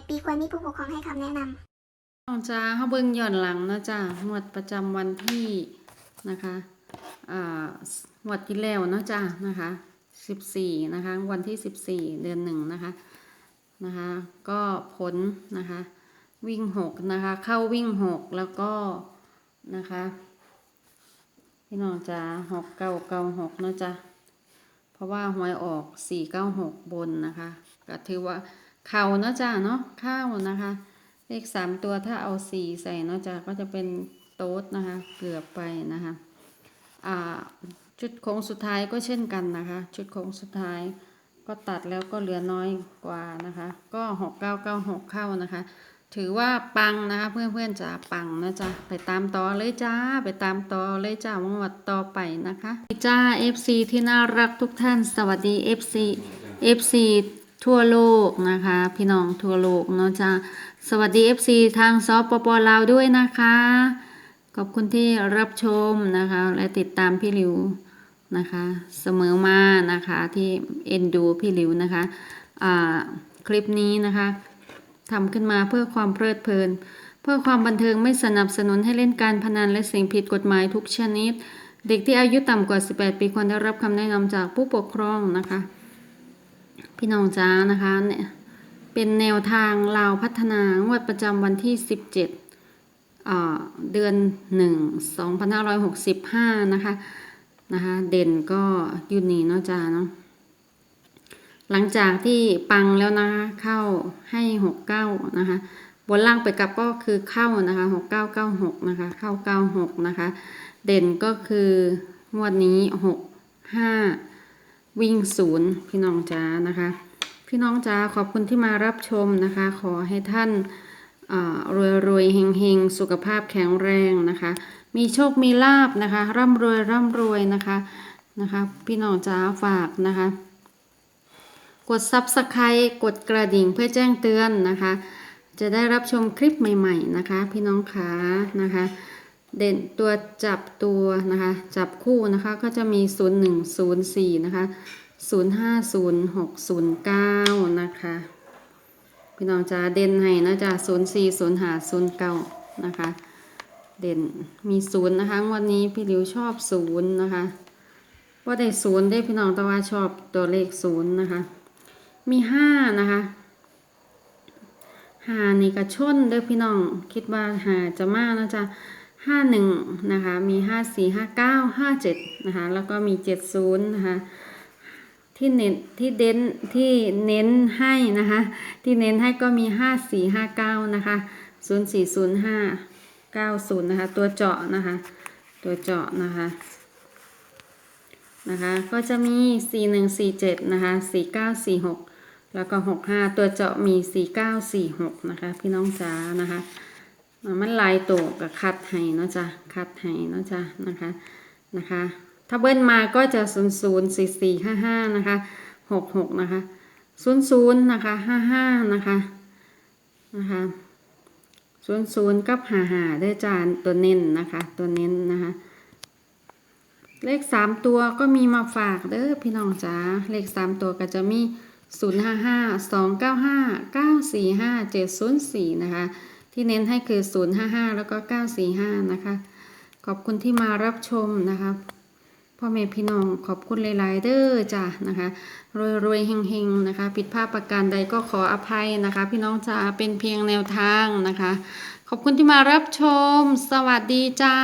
18 ปีควรมีผู้ปกครองให้คำแนะนำน้องจ้าเขาเบิ่งย้อนหลังนะจ้างวดประจำวันที่นะคะอ่างวดที่แล้วนะจ้านะคะสิบสี่นะคะ วันที่สิบสี่เดือนหนึ่งนะคะนะคะ ก็ผลนะคะ วิ่งหกนะคะ เข้าวิ่งหกแล้วก็นะคะพี่น้องจ้าหกเก้าเก้าหกนะจ้าเพราะว่าหวยออกสี่เก้าหกบนนะคะ ก็ถือว่า เข่าเนาะจ้าเนาะข้าวนะคะ เลขสามตัวถ้าเอาสี่ใส่เนาะจ้ะก็จะเป็นโต๊ดนะคะ เกือบไปนะคะอ่าชุดโค้งสุดท้ายก็เช่นกันนะคะ ชุดโค้งสุดท้ายก็ตัดแล้วก็เหลือน้อยกว่านะคะ ก็หกเก้าเก้าหกเข้านะคะ ถือว่าปังนะคะ เพื่อนเพื่อนๆจะปังนะจ๊ะไปตามต่อเลยจ้า ไปตามต่อเลยจ้าวังวัดต่อไปนะคะจ้า FC ที่น่ารักทุกท่าน สวัสดี FC FC ทั่วโลกนะคะ พี่น้องทั่วโลกเนาะจ้าสวัสดี FC ทางซอฟปปลาวด้วยนะคะ ขอบคุณที่รับชมนะคะ และติดตามพี่หลิวนะคะ เสมอมานะคะที่เอ็นดูพี่หลิวนะคะอ่าคลิปนี้นะคะทำขึ้นมาเพื่อความเพลิดเพลิน เพื่อความบันเทิงไม่สนับสนุนให้เล่นการพนันและสิ่งผิดกฎหมายทุกชนิด เด็กที่อายุต่ำกว่า 18 ปีควรได้รับคำแนะนำจากผู้ปกครองนะคะ พี่น้องจ้านะคะเนี่ยเป็นแนวทางลาวพัฒนางวดประจำวันที่ 17 เดือน 1 2565 นะคะนะคะเด่นก็อยูนี่เนาะจ้าเนาะหลังจากที่ปังแล้วนะคะเข้าให้หกเก้านะคะบนล่างไปกลับก็คือเข้านะคะหกเก้าเก้าหกนะคะเข้าเก้าหกนะคะ เด่นก็คืองวดนี้หกห้า วิ่งศูนย์พี่น้องจ้านะคะ พี่น้องจ้าขอบคุณที่มารับชมนะคะ ขอให้ท่านรวยรวยๆเฮงเฮงๆสุขภาพแข็งแรงนะคะ มีโชคมีลาบนะคะ ร่ำรวยร่ำรวยนะคะนะคะ พี่น้องจ้าฝากนะคะ กด Subscribe กดกระดิ่งเพื่อแจ้งเตือนนะคะ จะได้รับชมคลิปใหม่ ๆ นะคะ พี่น้องขานะคะ เด่นตัวจับตัวนะคะ จับคู่นะคะก็จะมี 0 1 0 4 นะคะ 0 5 0 6 0 9 นะคะ พี่น้องจะเด่นให้นะจ๊ะ0 4 0 5 0 9 นะคะ เด่นมีศูนย์นะคะวันนี้พี่หลิวชอบศูนย์นะคะว่าได้ศูนย์ได้พี่น้องแต่ว่าชอบตัวเลขศูนย์นะคะ มีห้านะคะหานี่กระชนเด้อพี่น้องคิดว่าหาจะมากนะจ๊ะ ห้าหนึ่งนะคะมีห้าสี่ห้าเก้าห้าเจ็ดนะคะแล้วก็มีเจ็ดศูนย์นะคะที่เน้นที่เด่นที่เน้นให้นะคะที่เน้นให้ก็มีห้าสี่ห้าเก้านะคะศูนย์สี่ศูนย์ห้าเก้าศูนย์นะคะตัวเจาะนะคะตัวเจาะนะคะนะคะก็จะมีสี่หนึ่งสี่เจ็ดนะคะสี่เก้าสี่หกแล้วก็หกห้าตัวเจาะมีสี่เก้าสี่หกนะคะพี่น้องจ๋านะคะ มันลายตัวกับคัดให้เนาะจ้ะคัดให้เนาะจ้ะนะคะนะคะ ถ้าเบิ้ลมาก็จะศูนย์ศูนย์สี่สี่ห้าห้านะคะหกหกนะคะศูนย์ศูนย์นะคะห้าห้านะคะนะคะศูนย์ศูนย์กับหาหาได้จานตัวเน้นนะคะ ตัวเน้นนะคะ เลขสามตัวก็มีมาฝากเด้อพี่น้องจ๋าเลขสามตัวก็จะมีศูนย์ห้าห้าสองเก้าห้าเก้าสี่ห้าเจ็ดศูนย์สี่นะคะ ที่เน้นให้คือ 055 แล้วก็ 945 นะคะ ขอบคุณที่มารับชมนะคะพ่อแม่พี่น้องขอบคุณหลาย ๆ เด้อจ้ะนะคะรวยรวยๆเฮงๆนะคะ ผิดพลาดประการใดก็ขออภัยนะคะ พี่น้องจ๋าเป็นเพียงแนวทางนะคะ ขอบคุณที่มารับชม สวัสดีจ้า